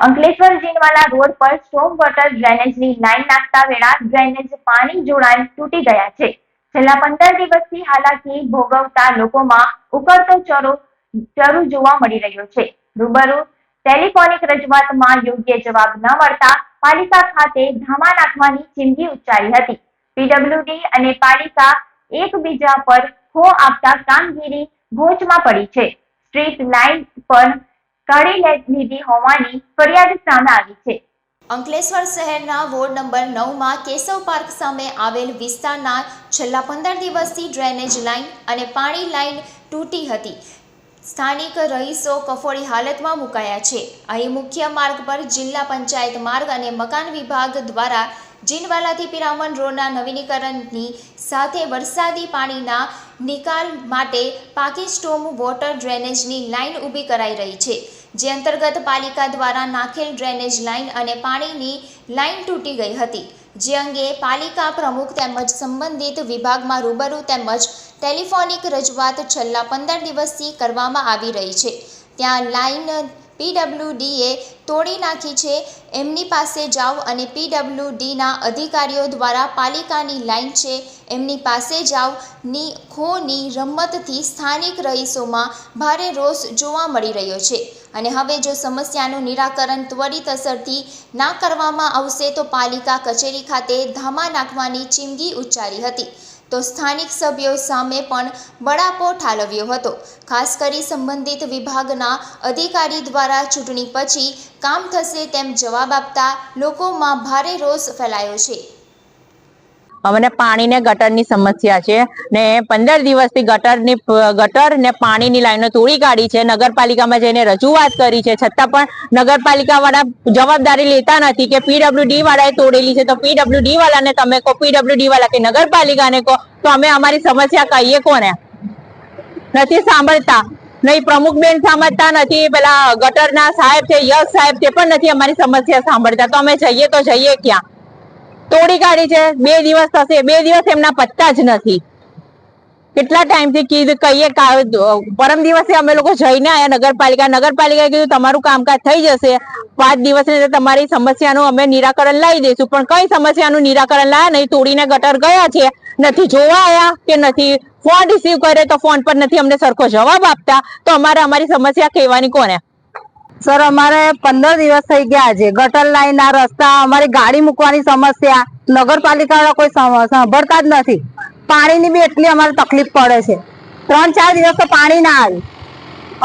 Ankleshwar Jinwala road પર storm water ડ્રેનેજની line નાખતા વેળા ડ્રેનેજ પાણી જોડાણ તૂટી ગયા છે. છેલ્લા પંદર દિવસથી હાલાકી ભોગવતા લોકોમાં ઉકળતો ચરો, ચરુ જોવા મળી રહ્યો છે. રૂબરૂ ટેલિફોનિક રજૂઆતમાં યોગ્ય જવાબ ન મળતા પાલિકા ખાતે ધામા નાખવાની ચીમકી ઉચ્ચારી હતી. પીડબ્લ્યુડી અને પાલિકા એકબીજા પર ખો આપતા કામગીરી ભોજમાં પડી છે. સ્ટ્રીટ લાઇન પર કાઢી લીધી હોવાની ફરિયાદ સામે આવી છે. અંકલેશ્વર શહેરના વોર્ડ નંબર નવમાં કેશવ પાર્ક સામે આવેલ વિસ્તારના છેલ્લા પંદર દિવસથી ડ્રેનેજ લાઇન અને પાણી લાઇન તૂટી હતી. સ્થાનિક રહીશો કફોડી હાલતમાં મુકાયા છે. અહીં મુખ્ય માર્ગ પર જિલ્લા પંચાયત માર્ગ અને મકાન વિભાગ દ્વારા જીનવાલાથી પિરામણ રોડના નવીનીકરણની સાથે વરસાદી પાણીના નિકાલ માટે પાકી સ્ટોમ વોટર ડ્રેનેજની લાઇન ઊભી કરાઈ રહી છે. જે અંતર્ગત પાલિકા દ્વારા નાખેલ ડ્રેનેજ લાઇન અને પાણીની લાઇન તૂટી ગઈ હતી. જે અંગે પાલિકા પ્રમુખ તેમજ સંબંધિત વિભાગમાં રૂબરૂ તેમજ ટેલિફોનિક રજૂઆત છેલ્લા પંદર દિવસથી કરવામાં આવી રહી છે. ત્યાં લાઇન પીડબ્લ્યુડીએ તોડી નાખી છે. એમની પાસે જાઓ અને પીડબ્લ્યુડીના અધિકારીઓ દ્વારા પાલિકાની લાઇન છે. એમની પાસે જાઓ ની ખોની રમતથી સ્થાનિક રહીશોમાં ભારે રોષ જોવા મળી રહ્યો છે. અને હવે જો સમસ્યાનું નિરાકરણ ત્વરિત અસરથી ના કરવામાં આવશે તો પાલિકા કચેરી ખાતે ધામા નાખવાની ચીમગી ઉચ્ચારી હતી. તો સ્થાનિક સભ્યો સામે પણ બળાપો ઠાલવ્યો હતો. ખાસ કરી સંબંધિત વિભાગના અધિકારી દ્વારા ચૂંટણી પછી કામ થશે તેમ જવાબ આપતા લોકોમાં ભારે રોષ ફેલાયો છે. અમને પાણી ને ગટરની સમસ્યા છે ને પંદર દિવસથી ગટરની, ગટર ને પાણીની લાઈનો તોડી કાઢી છે. નગરપાલિકામાં જઈને રજૂઆત કરી છે. છતાં પણ નગરપાલિકા વાળા જવાબદારી લેતા નથી કે પીડબ્લ્યુડી વાળાએ તોડેલી છે. તો પીડબ્લ્યુડી વાળાને તમે કહો પીડબ્લ્યુડી વાળા કે નગરપાલિકાને કહો, તો અમે અમારી સમસ્યા કહીએ કોને? નથી સાંભળતા. નહીં પ્રમુખ બેન સાંભળતા નથી. પેલા ગટરના સાહેબ છે, યશ સાહેબ તે પણ નથી અમારી સમસ્યા સાંભળતા. તો અમે જઈએ તો જઈએ ક્યાં? તોડી કાઢી છે. બે દિવસ થશે. બે દિવસ એમના પત્તા જ નથી. કેટલા ટાઈમથી કીધું, કહીએ પરમ દિવસે અમે લોકો જઈને આવ્યા નગરપાલિકા. નગરપાલિકાએ કીધું, તમારું કામકાજ થઈ જશે. પાંચ દિવસની તમારી સમસ્યાનું અમે નિરાકરણ લાવી દઈશું. પણ કઈ સમસ્યાનું નિરાકરણ લાયા નહીં. તોડીને ગટર ગયા છે. નથી જોવા આવ્યા કે નથી ફોન રિસીવ કરે તો ફોન પર નથી અમને સરખો જવાબ આપતા. તો અમારે અમારી સમસ્યા કહેવાની કોને સર, અમારે પંદર દિવસ થઈ ગયા છે ગટર લાઈન ના રસ્તા, અમારી ગાડી મૂકવાની સમસ્યા. નગરપાલિકા વાળા કોઈ સાંભળતા જ નથી. પાણીની બી એટલી અમારે તકલીફ પડે છે. ત્રણ ચાર દિવસ તો પાણી ના આવ્યું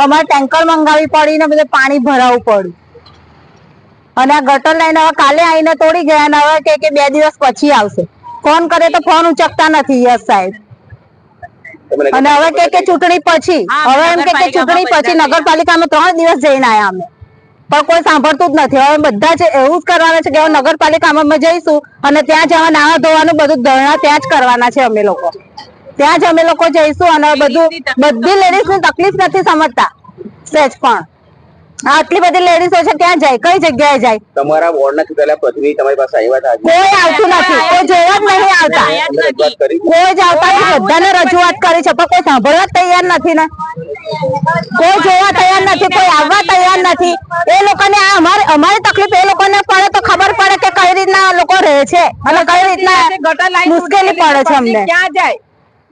અમારે ટેન્કર મંગાવી પડી ને બધે પાણી ભરાવવું પડ્યું. અને આ ગટર લાઈન હવે કાલે આવીને તોડી ગયા અને હવે કે બે દિવસ પછી આવશે. ફોન કરે તો ફોન ઉચકતા નથી યસ સાહેબ. અને હવે કે કે ચૂંટણી પછી હવે એમ કે કે ચૂંટણી પછી નગરપાલિકામાં ત્રણ દિવસ જઈને આયા અમે. પણ કોઈ સાંભળતું જ નથી. હવે બધા છે એવું જ કરવાના છે કે હવે નગરપાલિકામાં અમે જઈશું અને ત્યાં જવા નાવા ધોવાનું બધું ધરણા ત્યાં જ કરવાના છે અમે લોકો. ત્યાં જ અમે લોકો જઈશું અને બધું બધી લેડીઝની તકલીફ નથી સમજતા. સેજ પણ. આટલી બધી લેડીઝો છે ક્યાં જાય? કઈ જગ્યાએ જાય? તમારા વોર્ડના ચૂંટાયેલા પ્રતિનિધિ તમારી પાસે આવ્યા હતા કોઈ આવતું નથી. કોઈ જોવા જ નહીં આવતા. કોઈ જ આવતા બધાને રજૂઆત કરી છે પણ કોઈ સાંભળવા તૈયાર નથી ને. કોઈ જોવા તૈયાર નથી કોઈ આવવા તૈયાર નથી. એ લોકોને આ અમારે અમારી તકલીફ એ લોકોને પડે તો ખબર પડે કે કઈ રીતના લોકો રહે છે અને કઈ રીતના મુશ્કેલી પડે છે અમને.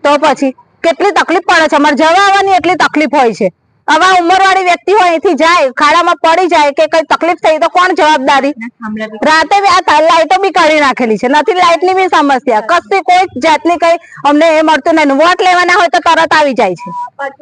તો પછી કેટલી તકલીફ પડે છે? અમારે જવા આવવાની એટલી તકલીફ હોય છે. આવા ઉંમરવાળી વ્યક્તિ હોય અહીંથી જાય ખાડામાં પડી જાય કે કઈ તકલીફ થઈ તો કોણ જવાબદારી? રાતે આ લાઈટો બી કાઢી નાખેલી છે. નથી લાઈટની બી સમસ્યા. કશી કોઈ જાતની કઈ અમને એ મળતું નહીં વોટ લેવાના હોય તો તરત આવી જાય છે.